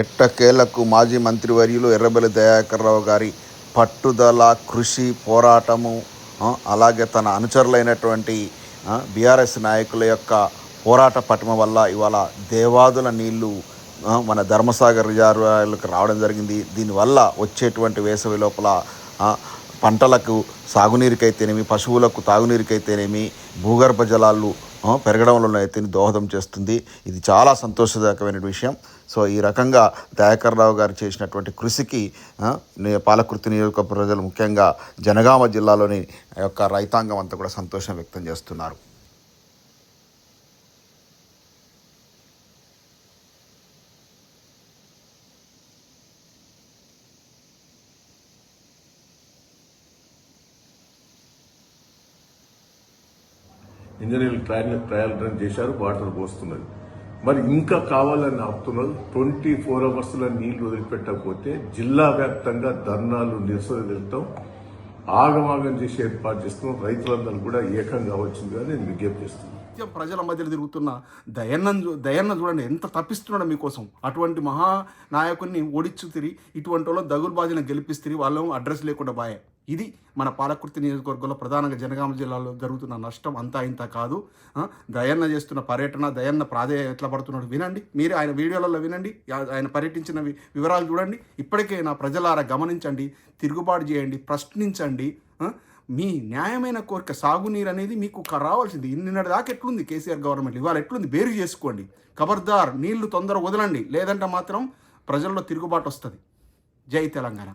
ఎట్టకేలకు మాజీ మంత్రివర్యులు ఎర్రబెల్లి దయాకర్రావు గారి పట్టుదల కృషి పోరాటము అలాగే తన అనుచరులైనటువంటి బీఆర్ఎస్ నాయకుల యొక్క పోరాట పటిమ వల్ల ఇవాళ దేవాదుల నీళ్ళు మన ధర్మసాగర్ రిజర్వాయర్లకు రావడం జరిగింది. దీనివల్ల వచ్చేటువంటి వేసవి లోపల పంటలకు సాగునీరుకైతేనేమి పశువులకు తాగునీరుకైతేనేమి భూగర్భ జలాలు పెరగడంలో అయితే దోహదం చేస్తుంది. ఇది చాలా సంతోషదాయకమైన విషయం. సో ఈ రకంగా దయాకర్ రావు గారు చేసినటువంటి కృషికి పాలకృతి నియోజక ప్రజలు ముఖ్యంగా జనగామ జిల్లాలోని యొక్క రైతాంగం అంతా కూడా సంతోషం వ్యక్తం చేస్తున్నారు. ఇంజనీర్లు ట్రయల్ ట్రయల్ రన్ చేశారు వాటర్ పోస్తున్నది. మరి ఇంకా కావాలని ఆపుతున్నారు ట్వంటీ ఫోర్ అవర్స్లో నీళ్ళు వదిలిపెట్టకపోతే జిల్లా వ్యాప్తంగా ధర్నాలు నిరసన వెళ్తాం ఆగమాగం చేసి ఏర్పాటు చేస్తున్నాం. రైతులందరూ కూడా ఏకంగా వచ్చిందిగా నేను విజ్ఞప్తి చేస్తున్నాను. ప్రజల మధ్యలో తిరుగుతున్న దయన్న దయన్న చూడండి ఎంత తప్పిస్తున్నాడు మీకోసం. అటువంటి మహా నాయకుడిని ఓడించు తిరిగి ఇటువంటి వాళ్ళు దగులుబాజీని గెలిపిస్తే వాళ్ళం అడ్రస్ లేకుండా బాయే. ఇది మన పాలకుర్తి నియోజకవర్గంలో ప్రధానంగా జనగామ జిల్లాలో జరుగుతున్న నష్టం అంతా ఇంత కాదు. దయన్న చేస్తున్న పర్యటన దయన్న ప్రాధేయ ఎట్లా పడుతున్నాడు వినండి. మీరు ఆయన వీడియోలలో వినండి. ఆయన పర్యటించిన వివరాలు చూడండి. ఇప్పటికే నా ప్రజలారా గమనించండి తిరుగుబాటు చేయండి ప్రశ్నించండి. మీ న్యాయమైన కోరిక సాగునీరు అనేది మీకు రావాల్సింది. నిన్నటి దాకా ఎట్లుంది కేసీఆర్ గవర్నమెంట్? ఇవాళ ఎట్లుంది? బేరు చేసుకోండి. ఖబర్దార్ నీళ్ళు తొందర వదలండి. లేదంటే మాత్రం ప్రజల్లో తిరుగుబాటు వస్తుంది. జై తెలంగాణ.